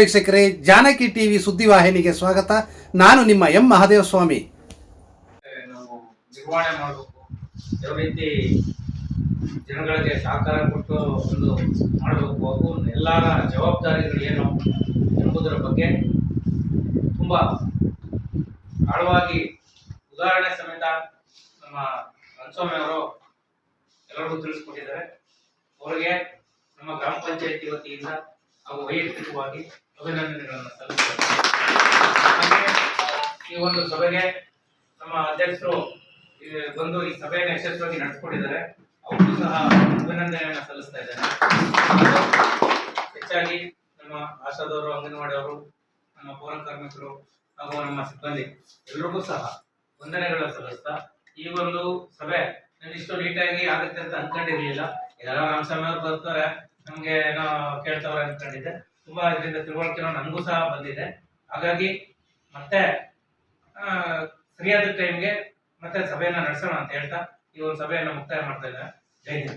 ವೀಕ್ಷಕರೇ, ಜಾನಕಿ ಟಿವಿ ಸುದ್ದಿವಾಹಿನಿಗೆ ಸ್ವಾಗತ. ನಾನು ನಿಮ್ಮ ಎಂ ಮಹಾದೇವ ಸ್ವಾಮಿ ನಾವು ನಿರ್ವಹಣೆ ಮಾಡಬೇಕು. ಯಾವ ರೀತಿ ಜನಗಳಿಗೆ ಸಹಕಾರ ಕೊಟ್ಟು ಒಂದು ಮಾಡಬೇಕು ಎಲ್ಲರ ಜವಾಬ್ದಾರಿಗಳು ಏನು ಎಂಬುದರ ಬಗ್ಗೆ ತುಂಬ ಆಳವಾಗಿ ಉದಾಹರಣೆ ಸಮೇತ ನಮ್ಮ ರಂಗಸ್ವಾಮಿ ಅವರು ಎಲ್ಲರಿಗೂ ತಿಳಿಸ್ಕೊಟ್ಟಿದ್ದಾರೆ. ಅವರಿಗೆ ನಮ್ಮ ಗ್ರಾಮ ಪಂಚಾಯತಿ ವತಿಯಿಂದ ಹಾಗೂ ವೈಯಕ್ತಿಕವಾಗಿ ಅಭಿನಂದನೆಗಳನ್ನು ಸಲ್ಲಿಸುತ್ತೇನೆ ಈ ಒಂದು ಸಭೆಗೆ ನಮ್ಮ ಅಧ್ಯಕ್ಷರು ಬಂದು ಈ ಸಭೆಯನ್ನು ಯಶಸ್ವಿಯಾಗಿ ನಡೆಸಿಕೊಂಡಿದ್ದಾರೆ. ಅವ್ರಿಗೂ ಸಹ ಅಭಿನಂದನೆಯನ್ನು ಸಲ್ಲಿಸ್ತಾ ಇದ್ದಾರೆ. ಹೆಚ್ಚಾಗಿ ನಮ್ಮ ಆಶಾದವರು ಅಂಗನವಾಡಿಯವರು ನಮ್ಮ ಪೌರ ಕಾರ್ಮಿಕರು ಹಾಗೂ ನಮ್ಮ ಸಿಬ್ಬಂದಿ ಎಲ್ಲರಿಗೂ ಸಹ ವಂದನೆಗಳನ್ನು ಸಲ್ಲಿಸ್ತಾ ಈ ಒಂದು ಸಭೆ ನಾನು ಇಷ್ಟು ನೀಟಾಗಿ ಆಗುತ್ತೆ ಅಂತ ಅನ್ಕೊಂಡಿರ್ಲಿಲ್ಲ. ಯಾರೋ ನಮ್ಮ ಸಮಯವ್ರು ಬರ್ತಾರೆ. ನಮ್ಗೆ ಏನೋ ಕೇಳ್ತವ್ರೆ ಅನ್ಕೊಂಡಿದ್ದೆ ತುಂಬಾ ಇದರಿಂದ ತಿಳುವಳಿಕೆ ನನಗೂ ಸಹ ಬಂದಿದೆ. ಹಾಗಾಗಿ ಮತ್ತೆ ಸರಿಯಾದ ಟೈಮ್ಗೆ ಮತ್ತೆ ಸಭೆಯನ್ನ ನಡೆಸೋಣ ಅಂತ ಹೇಳ್ತಾ ಈ ಒಂದು ಸಭೆಯನ್ನ ಮುಕ್ತಾಯ ಮಾಡ್ತಾ ಇದ್ದಾರೆ ಜೈ ಹಿಂದ್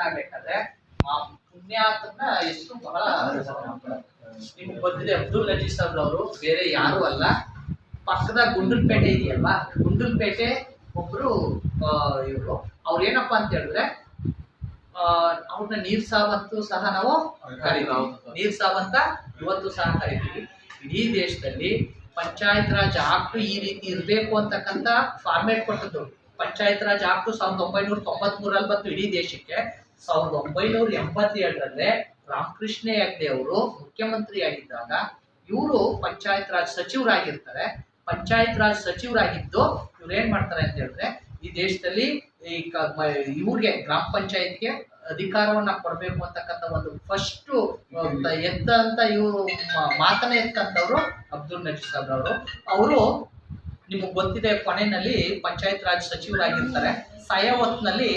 ಆಗ್ಬೇಕಾದ್ರೆ ಎಷ್ಟು ಬಹಳ ನಿಮ್ಗೆ ಬಂದಿದೆ ಅಬ್ದುಲ್ ನಜೀಸ್ ಅವರು ಬೇರೆ ಯಾರು ಅಲ್ಲ. ಪಕ್ಕದ ಗುಂಡಲ್ಪೇಟೆ ಇದೆಯಲ್ವಾ? ಗುಂಡನ್ಪೇಟೆ ಒಬ್ರು ಇವರು. ಅವ್ರು ಏನಪ್ಪಾ ಅಂತ ಹೇಳಿದ್ರೆ ಅವ್ರನ್ನ ನೀರ್ ಸಾವಂತೂ ಸಹ ನಾವು ಕರಿತೀವಿ. ನೀರ್ ಸಾವಂತ ಇವತ್ತು ಸಹ ಕರಿತೀವಿ. ಇಡೀ ದೇಶದಲ್ಲಿ ಪಂಚಾಯತ್ ರಾಜ್ ಆಕ್ಟ್ ಈ ರೀತಿ ಇರಬೇಕು ಅಂತಕ್ಕಂಥ ಫಾರ್ಮೇಟ್ ಕೊಟ್ಟದ್ದು. ಪಂಚಾಯತ್ ರಾಜ್ ಆಕ್ಟ್ ಸಾವಿರದ ಒಂಬೈನೂರ ತೊಂಬತ್ ಮೂರಲ್ಲಿ ಬಂತು ಇಡೀ ದೇಶಕ್ಕೆ. ಸಾವಿರದ ಒಂಬೈನೂರ ಎಂಬತ್ತೇಳರಲ್ಲೇ ರಾಮಕೃಷ್ಣ ಹೆಗ್ಡೆ ಅವರು ಮುಖ್ಯಮಂತ್ರಿ ಆಗಿದ್ದಾಗ ಇವರು ಪಂಚಾಯತ್ ರಾಜ್ ಸಚಿವರಾಗಿರ್ತಾರೆ. ಪಂಚಾಯತ್ ರಾಜ್ ಸಚಿವರಾಗಿದ್ದು ಇವ್ರು ಏನ್ ಮಾಡ್ತಾರೆ ಅಂತ ಹೇಳಿದ್ರೆ ಈ ದೇಶದಲ್ಲಿ ಈ ಇವ್ರಿಗೆ ಗ್ರಾಮ ಪಂಚಾಯತ್ಗೆ ಅಧಿಕಾರವನ್ನ ಕೊಡಬೇಕು ಅಂತಕ್ಕಂಥ ಒಂದು ಫಸ್ಟ್ ಎದ್ದಂತ ಇವರು ಮಾತನ್ನ ಎತ್ತಂತವ್ರು ಅಬ್ದುಲ್ ನಜೀರ್ ಸಾಹೇಬ್ ಅವರು. ಅವರು ನಿಮಗೆ ಗೊತ್ತಿದೆ ಕೊನೆಯಲ್ಲಿ ಪಂಚಾಯತ್ ರಾಜ್ ಸಚಿವರಾಗಿರ್ತಾರೆ. ಸಾಯೋ ಹೊತ್ನಲ್ಲಿ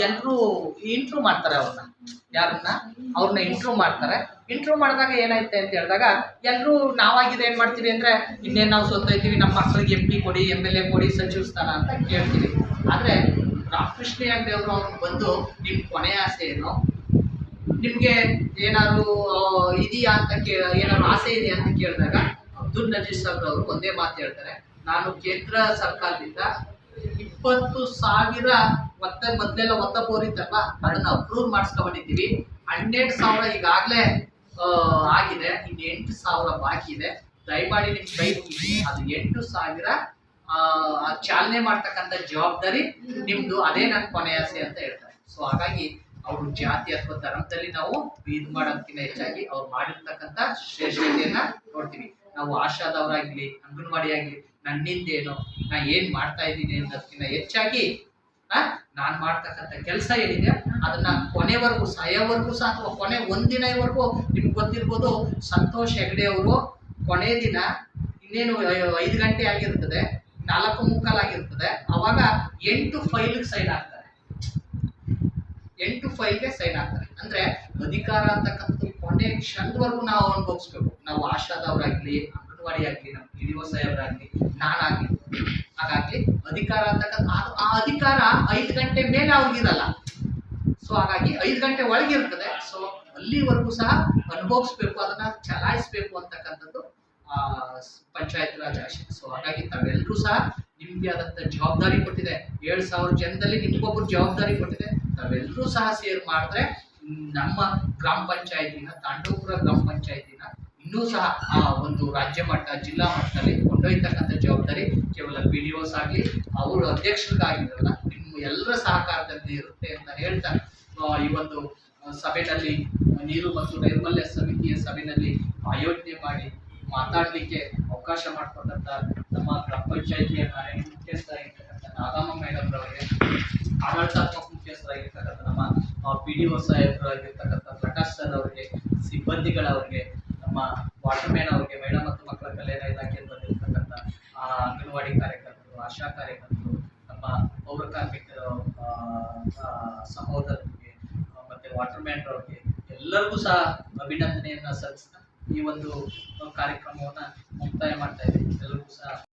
ಎಲ್ಲರೂ ಇಂಟ್ರೂ ಮಾಡ್ತಾರೆ ಅವ್ರನ್ನ. ಯಾರನ್ನ? ಅವ್ರನ್ನ ಇಂಟ್ರೂ ಮಾಡ್ತಾರೆ. ಇಂಟ್ರೂ ಮಾಡಿದಾಗ ಏನಾಯ್ತೆ ಅಂತ ಹೇಳಿದಾಗ ಎಲ್ಲರೂ ನಾವಾಗಿದೆ ಏನ್ ಮಾಡ್ತೀವಿ ಅಂದ್ರೆ, ಇನ್ನೇನು ನಾವು ಸೋತೈತೀವಿ ನಮ್ಮ ಮಕ್ಕಳಿಗೆ ಎಂ ಪಿ ಕೊಡಿ ಎಂ ಎಲ್ ಎ ಕೊಡಿ, ಸಚಿವ ಸ್ಥಾನ ಅಂತ ಕೇಳ್ತೀವಿ. ಆದ್ರೆ ರಾಮಕೃಷ್ಣ ಹೆಗ್ಡೆ ಅವರು ಬಂದು ನಿಮ್ ಕೊನೆಯ ಆಸೆ ಏನು? ನಿಮ್ಗೆ ಏನಾದ್ರು ಇದೆಯಾ ಅಂತ ಕೇ, ಏನಾದ್ರು ಆಸೆ ಇದೆಯಾ ಅಂತ ಕೇಳಿದಾಗ ಅಬ್ದುಲ್ ನಜೀರ್ ಸಾಹೇಬ್ ಅವರು ಒಂದೇ ಮಾತು ಹೇಳ್ತಾರೆ. ನಾನು ಕೇಂದ್ರ ಸರ್ಕಾರದಿಂದ ಇಪ್ಪತ್ತು ಸಾವಿರ ಒತ್ತ, ಮೊದಲೆಲ್ಲ ಒತ್ತ ಬೋರಿತ್ತಲ್ಲ ಅದನ್ನ ಅಪ್ರೂವ್ ಮಾಡಿಸ್ಕೊಂಡಿದ್ದೀವಿ ಹನ್ನೆರಡು ಸಾವಿರ ಈಗಾಗಲೇ ಆಗಿದೆ. ಇನ್ನು ಎಂಟು ಸಾವಿರ ಬಾಕಿ ಇದೆ. ದಯಮಾಡಿ ನಿಮ್ಗೆ ಕೈ ಅದು ಎಂಟು ಸಾವಿರ ಚಾಲನೆ ಮಾಡ್ತಕ್ಕಂಥ ಜವಾಬ್ದಾರಿ ನಿಮ್ದು, ಅದೇ ನನ್ನ ಕೊನೆಯಾಸೆ ಅಂತ ಹೇಳ್ತಾರೆ. ಸೊ ಹಾಗಾಗಿ ಅವರು ಜಾತಿ ಅಥವಾ ಧರ್ಮದಲ್ಲಿ ನಾವು ಇದು ಮಾಡೋದಕ್ಕಿಂತ ಹೆಚ್ಚಾಗಿ ಅವ್ರು ಮಾಡಿರ್ತಕ್ಕಂಥ ಶ್ರೇಷ್ಠತೆಯನ್ನ ನೋಡ್ತೀವಿ. ನಾವು ಆಶಾದವರಾಗ್ಲಿ ಅಂಗನವಾಡಿ ಆಗ್ಲಿ ನನ್ನಿಂದೇನು ನಾ ಏನ್ ಮಾಡ್ತಾ ಇದ್ದೀನಿ ಅನ್ನೋದಕ್ಕಿಂತ ಹೆಚ್ಚಾಗಿ ನಾನ್ ಮಾಡ್ತಕ್ಕಂಥ ಕೆಲಸ ಏನಿದೆ, ಅದನ್ನ ಕೊನೆವರೆಗೂ, ಸಾಯೋವರೆಗೂ ಸಹ ಅಥವಾ ಕೊನೆ ಒಂದಿನವರೆಗೂ ನಿಮ್ಗೆ ಗೊತ್ತಿರ್ಬೋದು, ಸಂತೋಷ್ ಹೆಗಡೆ ಅವರು ಕೊನೆ ದಿನ ಇನ್ನೇನು ಐದು ಗಂಟೆ ಆಗಿರ್ತದೆ. ನಾಲ್ಕು ಮುಕ್ಕಾಲಾಗಿರ್ತದೆ. ಅವಾಗ ಎಂಟು ಫೈಲ್ಗೆ ಸೈನ್ ಆಗ್ತಾರೆ ಎಂಟು ಫೈಲ್ಗೆ ಸೈನ್ ಆಗ್ತಾರೆ ಅಂದ್ರೆ ಅಧಿಕಾರ ಅಂತಕ್ಕಂಥದ್ದು ಕೊನೆ ಕ್ಷಣದವರೆಗೂ ನಾವು ಅನುಭವಿಸ್ಬೇಕು. ನಾವು ಆಶಾದವರಾಗ್ಲಿ ಅಂಗನವಾಡಿ ಆಗ್ಲಿ ನಮ್ಮ ಪಿ ಡಿ ಒ ಸಾಹೇಬರಾಗ್ಲಿ ನಾನಾಗ್ಲಿ. ಹಾಗಾಗಿ ಅಧಿಕಾರ ಅಂತಕ್ಕಂಥ ಆ ಅಧಿಕಾರ ಐದು ಗಂಟೆ ಮೇಲೆ ಅವ್ರಿಗಿರಲ್ಲ. ಸೊ ಹಾಗಾಗಿ ಐದು ಗಂಟೆ ಒಳಗಿರ್ತದೆ. ಸೊ ಅಲ್ಲಿವರೆಗೂ ಸಹ ಅನುಭವಿಸ್ಬೇಕು, ಅದನ್ನ ಚಲಾಯಿಸ್ಬೇಕು ಅಂತಕ್ಕಂಥದ್ದು ಪಂಚಾಯತ್ ರಾಜ್ ಆಶೆ ಸೊ ಹಾಗಾಗಿ ತಾವೆಲ್ಲರೂ ಸಹ ನಿಮ್ಗೆ ಆದಂತ ಜವಾಬ್ದಾರಿ ಕೊಟ್ಟಿದೆ. ಏಳು ಸಾವಿರ ಜನದಲ್ಲಿ ನಿಮ್ಗೊಬ್ಬರು ಜವಾಬ್ದಾರಿ ಕೊಟ್ಟಿದೆ. ತಾವೆಲ್ಲರೂ ಸಹ ಸೇರ್ ಮಾಡಿದ್ರೆ ನಮ್ಮ ಗ್ರಾಮ ಪಂಚಾಯತಿನ ತಾಂಡೂಪುರ ಗ್ರಾಮ ಪಂಚಾಯತಿನ ಇನ್ನೂ ಸಹ ಆ ಒಂದು ರಾಜ್ಯ ಮಟ್ಟ, ಜಿಲ್ಲಾ ಮಟ್ಟದಲ್ಲಿ ಕೊಂಡೊಯ್ತಕ್ಕಂಥ ಜವಾಬ್ದಾರಿ ಕೇವಲ ಪಿ ಡಿ ಓಸ್ ಆಗಲಿ, ಅವರು ಅಧ್ಯಕ್ಷರಿಗಾಗಿರಲ್ಲ, ನಿಮ್ಮ ಎಲ್ಲರ ಸಹಕಾರದಲ್ಲಿ ಇರುತ್ತೆ ಅಂತ ಹೇಳ್ತಾ ಈ ಒಂದು ಸಭೆಯಲ್ಲಿ ನೀರು ಮತ್ತು ನೈರ್ಮಲ್ಯ ಸಮಿತಿಯ ಸಭೆಯಲ್ಲಿ ಆಯೋಜನೆ ಮಾಡಿ ಮಾತಾಡಲಿಕ್ಕೆ ಅವಕಾಶ ಮಾಡಿಕೊಟ್ಟಂತ ನಮ್ಮ ಗ್ರಾಮ ಪಂಚಾಯತಿಯ ಮುಖ್ಯಸ್ಥರಾಗಿರ್ತಕ್ಕಂಥ ನಾಗಮ್ಮ ಮೇಡಮ್ ರವರಿಗೆ, ಆಡಳಿತಾತ್ಮಕ ಮುಖ್ಯಸ್ಥರಾಗಿರ್ತಕ್ಕಂಥ ನಮ್ಮ ಪಿ ಡಿ ಒ ಸಾಹೇಬರಾಗಿರ್ತಕ್ಕಂಥ ಪ್ರಕಾಶ್ ಸರ್ ಅವರಿಗೆ ಸಿಬ್ಬಂದಿಗಳವರಿಗೆ ನಮ್ಮ ವಾಟರ್ಮ್ಯಾನ್ ಅವರಿಗೆ ಮಹಿಳಾ ಮತ್ತು ಮಕ್ಕಳ ಕಲ್ಯಾಣ ಇಲಾಖೆಯಲ್ಲಿ ಬಂದಿರತಕ್ಕಂಥ ಅಂಗನವಾಡಿ ಕಾರ್ಯಕರ್ತರು, ಆಶಾ ಕಾರ್ಯಕರ್ತರು, ನಮ್ಮ ಪೌರ ಕಾರ್ಮಿಕರ ಸಹೋದರರಿಗೆ, ಮತ್ತೆ ಮತ್ತೆ ವಾಟರ್ಮ್ಯಾನ್ ಅವರಿಗೆ ಎಲ್ಲರಿಗೂ ಸಹ ಅಭಿನಂದನೆಯನ್ನ ಸಲ್ಲಿಸ್ತಾ ಈ ಒಂದು ಕಾರ್ಯಕ್ರಮವನ್ನ ಮುಕ್ತಾಯ ಮಾಡ್ತಾ ಇದ್ದೀವಿ. ಎಲ್ಲರಿಗೂ ಸಹ